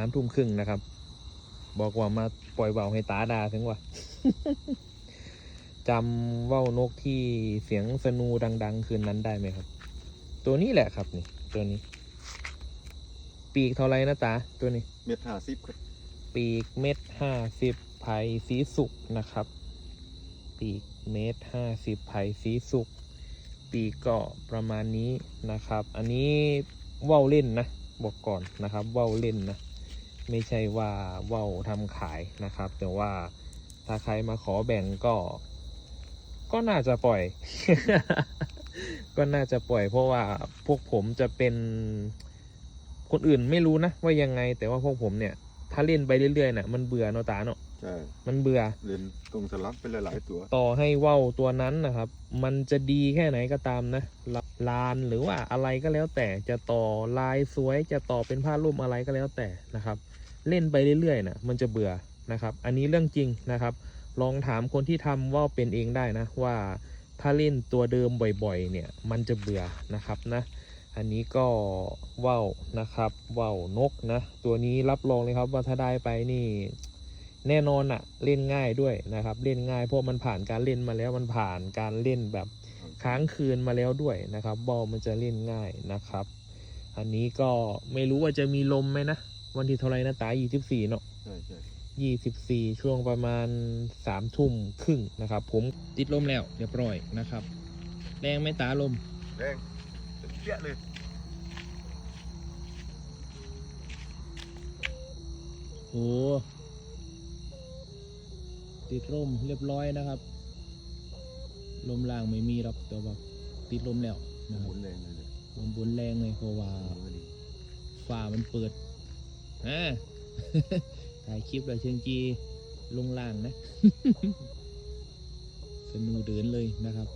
ามทุ่มครึ่งนะครับ บอกว่ามาปล่อยเบาให้ตาดาถึงว่าจำว่าวนกที่เสียงสนูดัง ๆ คืนนั้นได้ไหมครับ ตัวนี้แหละครับนี่ ตัวนี้ ปีกเท่าไรนะตาตัวนี้ เม็ดห้าสิบครับปีกเม็ดห้าสิบไผ่สีสุกนะครับ ปีกเม็ดห้าสิบไผ่สีสุกปีกก็ประมาณนี้นะครับ อันนี้ว่าวเล่นนะบอกก่อนนะครับว่าวเล่นนะ ไม่ใช่ว่าว่าวทำขายนะครับ แต่ว่าถ้าใครมาขอแบ่งก็ ก็น่าจะปล่อย ก็น่าจะปล่อย เพราะว่าพวกผมจะเป็นคนอื่นไม่รู้นะว่ายังไงแต่ว่าพวกผมเนี่ย ถ้าเล่นไปเรื่อยๆน่ะมันเบื่อเนาะตาเนาะใช่มันเบื่อ เล่นตรงสลับไปหลายๆตัว ต่อให้ว่าวตัวนั้นนะครับ มันจะดีแค่ไหนก็ตามนะลลานหรือว่าอะไรก็แล้วแต่จะต่อลายสวยจะต่อเป็นผ้าร่มอะไรก็แล้วแต่นะครับ เล่นไปเรื่อยๆนะมันจะเบื่อนะครับ อันนี้เรื่องจริงนะครับ ลองถามคนที่ทำว่าวเป็นเองได้นะว่าถ้าเล่นตัวเดิมบ่อยๆ เนี่ยมันจะเบื่อนะครับนะ อันนี้ก็ว่าวนะครับว่าวนกนะ ตัวนี้รับรองเลยครับว่าถ้าได้ไปนี่แน่นอนอะเล่นง่ายด้วยนะครับ เล่นง่ายเพราะมันผ่านการเล่นมาแล้วมันผ่านการเล่นแบบค้างคืนมาแล้วด้วยนะครับบอลมันจะเล่นง่ายนะครับ อันนี้ก็ไม่รู้ว่าจะมีลมไหมนะ วันที่เท่าไหรนะตา24เนาะใช่ใช่24ช่วงประมาณ3ทุ่มครึ่งนะครับ ผมติดลมแล้วเรียบร้อยนะครับ แรงไหม่ตาลมแรง เปี้ยเลยโหติดลมเรียบร้อยนะครับ ลมล่างไม่มีหรอกแต่ว่าติดลมแล้วนะหครัมุบนแรงเลยเนี่ยลมบนแรงเลยเพราะว่าหมุนก็ดีฟ้ามันเปิดอ่าถ่ายคลิปเลยเชิงจีลงล่างนะ สนูเดินเลยนะครับ